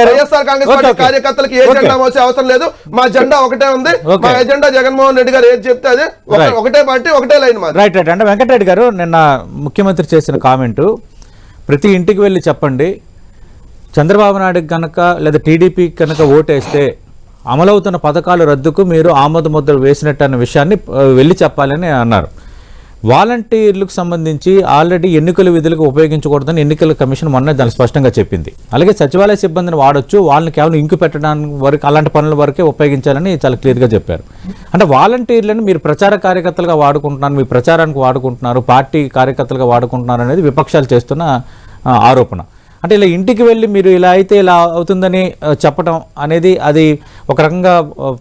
YSR Congress party. కార్యకర్తలకు ఏ. జెండా మోసే అవసరం లేదు మా జెండా ఒకటే ఉంది. మా ఎజెండా జగన్మోహన్ రెడ్డి గారు ఏది చెప్తే అదే. ఒకటే పార్టీ ఒకటే లైన్ రైట్ రైట్ అంటే వెంకటరెడ్డి గారు నిన్న ముఖ్యమంత్రి చేసిన కామెంటు ప్రతి ఇంటికి వెళ్ళి చెప్పండి చంద్రబాబు నాయుడు కనుక లేదా టీడీపీ కనుక ఓటేస్తే అమలవుతున్న పథకాలు రద్దుకు మీరు ఆమోద ముద్ర వేసినట్టు అన్న విషయాన్ని వెళ్ళి చెప్పాలని అన్నారు. వాలంటీర్లకు సంబంధించి ఆల్రెడీ ఎన్నికల విధులకు ఉపయోగించకూడదని ఎన్నికల కమిషన్ మొన్న దాన్ని స్పష్టంగా చెప్పింది. అలాగే సచివాలయ సిబ్బందిని వాడొచ్చు వాళ్ళని కేవలం ఇంకు పెట్టడానికి వరకు అలాంటి పనుల వరకే ఉపయోగించాలని చాలా క్లియర్గా చెప్పారు. అంటే వాలంటీర్లను మీరు ప్రచార కార్యకర్తలుగా వాడుకుంటున్నారు మీ ప్రచారానికి వాడుకుంటున్నారు పార్టీ కార్యకర్తలుగా వాడుకుంటున్నారు అనేది విపక్షాలు చేస్తున్న ఆరోపణ. అంటే ఇలా ఇంటికి వెళ్ళి మీరు ఇలా అయితే ఇలా అవుతుందని చెప్పడం అనేది అది ఒక రకంగా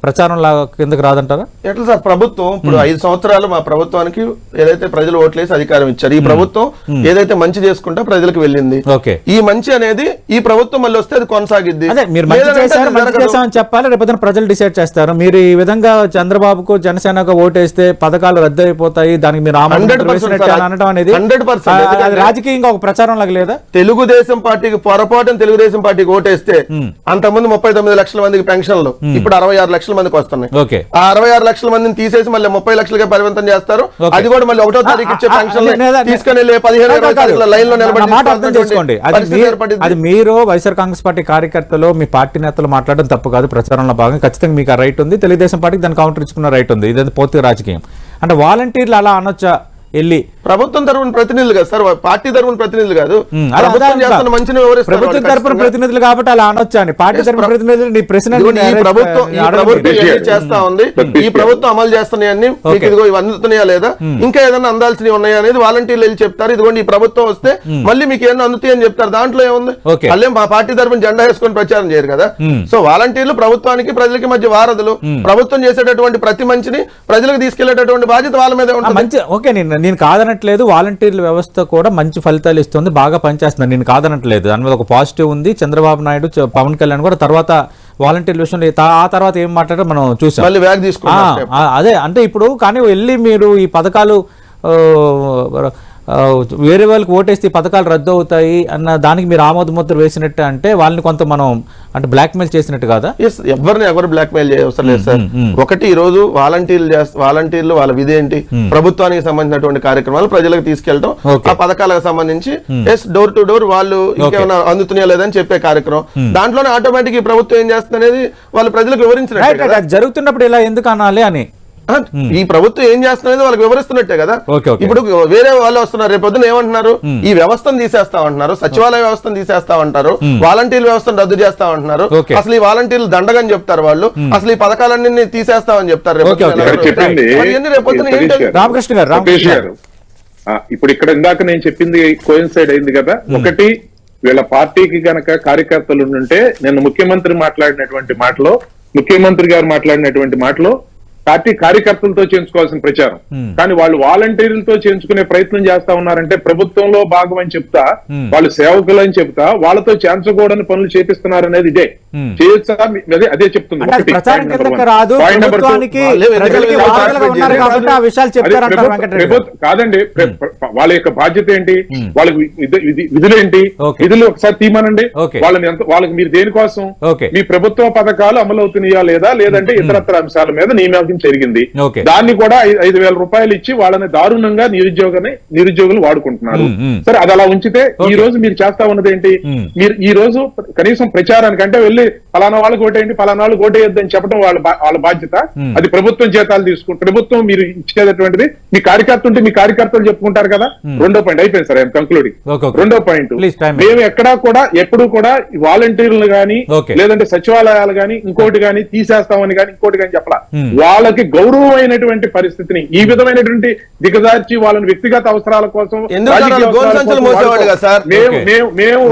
ప్రచారం లాగా కిందకి రాదంటారా? ఎట్లా సార్? ప్రభుత్వం ఇప్పుడు ఐదు సంవత్సరాలు మా ప్రభుత్వానికి ఏదైతే ప్రజలు ఓట్లేసి అధికారం ఇచ్చారు ఈ ప్రభుత్వం ఏదైతే మంచి చేసుకుంటే ప్రజలకు వెళ్ళింది. ఓకే. ఈ మంచి అనేది ఈ ప్రభుత్వం మళ్ళీ వస్తే అది కొనసాగిద్ది. అదే మీరు మంచి లేదంటే చేశారు అది మంచి జరగదు. చేశామని చెప్పాలి రేపొద్దున ప్రజలు డిసైడ్ చేస్తారు. మీరు ఈ విధంగా చంద్రబాబుకు జనసేనకు ఓటేస్తే పథకాలు రద్దు అయిపోతాయి దానికి మీరు ఆమోదం 100% వేసినట్టు సార్. అని అనడం అనేది 100% ఆ, అది ఎందుకంటే- రాజకీయంగా ఒక ప్రచారం లాగా లేదా? తెలుగుదేశం పార్టీకి పొరపాటున తెలుగుదేశం పార్టీకి ఓటేస్తే అంతకుముందు ముప్పై తొమ్మిది లక్షల మందికి పెన్షన్లు. ఇప్పుడు అరవై ఆరు లక్షల మందికి వస్తున్నాయి. ఓకే. ఆ అరవై ఆరు లక్షల మందిని తీసేసి మళ్ళీ ముప్పై లక్షలుగా పరిమితం చేస్తారు. అది కూడా మళ్ళీ ఒకటో తారీఖు ఇచ్చే పెన్షన్ తీసుకుని వెళ్ళి పదిహేను ఇరవై. తారీఖుల లైన్లో నిలబడి అది మీరు వైఎస్ఆర్ కాంగ్రెస్ పార్టీ కార్యకర్తలు మీ పార్టీ నేతలు మాట్లాడడం తప్పు కాదు ప్రచారంలో భాగంగా. ఖచ్చితంగా మీకు ఆ రైట్ ఉంది. తెలుగుదేశం పార్టీకి దాన్ని కౌంటర్ ఇచ్చుకున్న రైట్ ఉంది. ఇదంతా పూర్తిగా రాజకీయం. అంటే వాలంటీర్లు అలా అనొచ్చా? వెళ్ళి. ప్రభుత్వం తరపున ప్రతినిధులు కాదు సార్ పార్టీ తరపున ప్రతినిధులు కాదు. ప్రభుత్వం చేస్తున్న. మంచిని ప్రభుత్వం ఖచ్చితంగా. ప్రతినిధులు కాబట్టి అలా అనొచ్చా అని పార్టీ ప్ర- ప్రతినిధులు నీ ప్రశ్న ప్రభుత్వం చేస్తా ఉంది ఈ ప్రభుత్వం అమలు చేస్తున్నాయన్ని మీకు. ఇదిగో ఇవి అందుతున్నాయా లేదా? ఇంకా ఏదైనా అందాల్సినవి ఉన్నాయా అనేది వాలంటీర్లు వెళ్ళి చెప్తారు. ఇదిగోండి ఈ ప్రభుత్వం వస్తే మళ్ళీ మీకు ఏమైనా అందుతాయి అని చెప్తారు. దాంట్లో ఏముంది. మళ్ళీ మా పార్టీ తరపున జెండా వేసుకొని ప్రచారం చేయరు కదా. సో వాలంటీర్లు ప్రభుత్వానికి ప్రజలకి మధ్య వారధులు. ప్రభుత్వం చేసేటటువంటి ప్రతి మంచిని ప్రజలకు తీసుకెళ్ళేటటువంటి బాధ్యత వాళ్ళ మీదే ఉంటుంది. మంచి ఓకే నేను నేను కాదనట్లేదు వాలంటీర్ల వ్యవస్థ కూడా మంచి ఫలితాలు ఇస్తుంది బాగా పనిచేస్తుంది. నేను కాదనట్లేదు. దాని మీద ఒక పాజిటివ్ ఉంది. చంద్రబాబు నాయుడు పవన్ కళ్యాణ్ కూడా తర్వాత వాలంటీర్ల విషయంలో ఆ తర్వాత ఏం మాట్లాడారో మనం చూసాం. మళ్ళీ అదే అంటే ఇప్పుడు కానీ వెళ్ళి మీరు ఈ పథకాలు వేరే వాళ్ళకి ఓటేస్తే ఈ పథకాలు రద్దు అవుతాయి అన్న దానికి మీరు ఆమోద ముద్ర వేసినట్టు అంటే వాళ్ళని కొంత మనం అంటే బ్లాక్మెయిల్ చేసినట్టు కాదా? ఎస్ ఎవరిని ఎవరు బ్లాక్ మెయిల్ చేయవసరం లేదు సార్. ఒకటి ఈ రోజు వాలంటీర్లు చేస్త వాలంటీర్లు వాళ్ళ విధి ఏంటి? ప్రభుత్వానికి సంబంధించినటువంటి కార్యక్రమాలు ప్రజలకు Okay. ఆ పథకాలకు సంబంధించి ఎస్ డోర్ టు డోర్ వాళ్ళు ఇంకేమైనా అందుతున్నాయా లేదని చెప్పే కార్యక్రమం. దాంట్లోనే ఆటోమేటిక్ ఈ ప్రభుత్వం ఏం చేస్తుంది అనేది వాళ్ళు ప్రజలకు అది జరుగుతున్నప్పుడు ఇలా ఎందుకు అనాలి అని. ఈ ప్రభుత్వం ఏం చేస్తున్నది వాళ్ళకి వివరిస్తున్నట్టే కదా. ఇప్పుడు వేరే వాళ్ళు వస్తున్నారు రేపు పొద్దున ఏమంటున్నారు? ఈ వ్యవస్థను తీసేస్తామంటున్నారు సచివాలయ వ్యవస్థను తీసేస్తామంటారు వాలంటీర్ వ్యవస్థను రద్దు చేస్తామంటున్నారు. అసలు ఈ వాలంటీర్లు దండగని చెప్తారు వాళ్ళు. అసలు ఈ పథకాలన్నీ తీసేస్తామని చెప్తారు. రామకృష్ణ గారు, ఇప్పుడు ఇక్కడ ఇందాక నేను చెప్పింది కోయిన్సైడ్ అయింది కదా. ఒకటి వీళ్ళ పార్టీకి గనక కార్యకర్తలు ఉంటే నేను ముఖ్యమంత్రి మాట్లాడినటువంటి మాటలో ముఖ్యమంత్రి గారు మాట్లాడినటువంటి మాటలో పార్టీ కార్యకర్తలతో చేయించుకోవాల్సిన ప్రచారం. కానీ వాళ్ళు వాలంటీర్లతో చేయించుకునే ప్రయత్నం చేస్తా ఉన్నారంటే ప్రభుత్వంలో భాగం అని చెప్తా వాళ్ళు సేవకులు అని చెప్తా వాళ్ళతో చేయించకూడని పనులు చేపిస్తున్నారు అనేది ఇదే. చేయొచ్చా అదే అదే చెప్తుంది. కాదండి వాళ్ళ యొక్క బాధ్యత ఏంటి? వాళ్ళకి విధ- విధి- విధులేంటి. విధులు ఒకసారి తీయమనండి. Okay. వాళ్ళని ఎంత వాళ్ళకి మీరు దేనికోసం. మీ ప్రభుత్వ పథకాలు అమలు అవుతున్నాయా లేదా? లేదంటే ఇతరత్ర అంశాల మీద నియామకం జరిగింది Okay. దాన్ని కూడా ఐదు వేల రూపాయలు ఇచ్చి వాళ్ళని దారుణంగా నిరుద్యోగాన్ని నిరుద్యోగులు వాడుకుంటున్నారు. సరే అది అలా ఉంచితే ఈ. రోజు మీరు చేస్తా ఉన్నది ఏంటి. మీరు ఈ రోజు కనీసం ప్రచారానికి అంటే వెళ్ళి ఫలానా వాళ్ళకి ఓటేయండి ఫలానా వాళ్ళకి ఓటేయద్దు అని చెప్పడం వాళ్ళ వాళ్ళ బాధ్యత. అది ప్రభుత్వం జీతాలు తీసుకుంటు ప్రభుత్వం మీరు ఇచ్చేటటువంటిది. మీ కార్యకర్త ఉంటే మీ కార్యకర్తలు చెప్పుకుంటారు కదా? రెండో పాయింట్ అయిపోయింది సార్ కంక్లూడింగ్. రెండో పాయింట్. మేము ఎక్కడా కూడా ఎప్పుడు కూడా వాలంటీర్లు గాని. లేదంటే సచివాలయాలు గాని ఇంకోటి గాని తీసేస్తామని గాని ఇంకోటి గాని చెప్పలా. వాళ్ళకి గౌరవమైనటువంటి పరిస్థితిని ఈ విధమైనటువంటి దిగజార్చి వాళ్ళని వ్యక్తిగత అవసరాల కోసం? మేము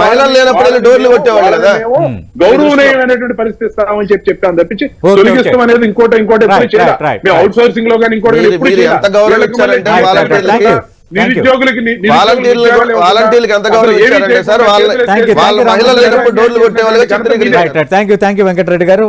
గౌరవనీయమైనటువంటి పరిస్థితి ఇస్తామని చెప్పి చెప్పాను తప్పించి తొలగిస్తాం. అనేది ఇంకోటి ఇంకోటి ఎప్పుడు చేయాలి. మేము. అవుట్ సోర్సింగ్లో కానీ ఇంకోటి ఎప్పుడు చేయాలి. వీళ్ళకి నిరుద్యోగులకి వాలంటీర్లకు ఎంత గౌరవం ఇచ్చారంటే సార్ వాళ్ళ మహిళలు డోర్లు కొట్టే right thank you thank you Venkatareddy garu.